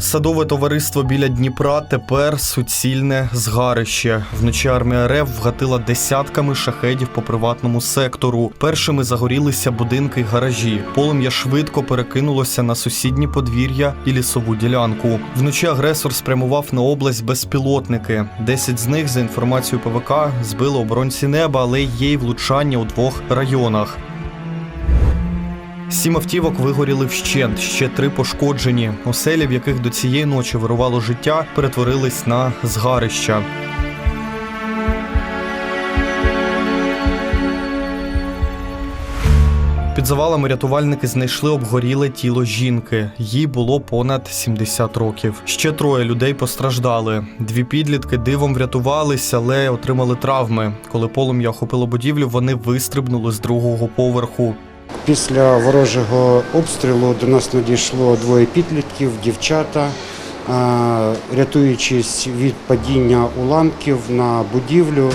Садове товариство біля Дніпра тепер суцільне згарище. Вночі армія РФ вгатила десятками шахедів по приватному сектору. Першими загорілися будинки й гаражі. Полум'я швидко перекинулося на сусідні подвір'я і лісову ділянку. Вночі агресор спрямував на область безпілотники. Десять з них, за інформацією ПВК, збили оборонці неба, але є й влучання у двох районах. Сім автівок вигоріли вщент, ще три пошкоджені. Оселі, в яких до цієї ночі вирувало життя, перетворились на згарища. Під завалами рятувальники знайшли обгоріле тіло жінки. Їй було понад 70 років. Ще троє людей постраждали. Дві підлітки дивом врятувалися, але отримали травми. Коли полум'я охопило будівлю, вони вистрибнули з другого поверху. Після ворожого обстрілу до нас надійшло двоє підлітків, дівчата. Рятуючись від падіння уламків на будівлю, е,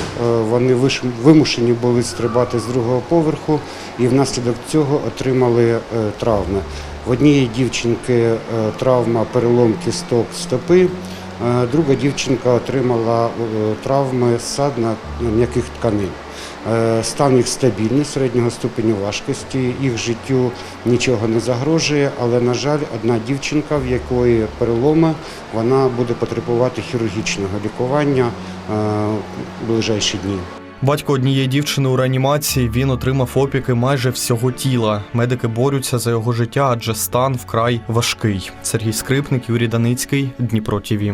вони вимушені були стрибати з другого поверху і внаслідок цього отримали е, травми. В однієї дівчинки е, травма перелом кісток стопи, друга дівчинка отримала е, травми садна м'яких тканин. Е, Стан їх стабільний, середнього ступеню важкості, їх життю нічого не загрожує, але, на жаль, одна дівчинка, в якої переломи, вона буде потребувати хірургічного лікування е, в ближайші дні. Батько однієї дівчини у реанімації він отримав опіки майже всього тіла. Медики борються за його життя, адже стан вкрай важкий. Сергій Скрипник, Юрій Даницький, Дніпро ТІВІ.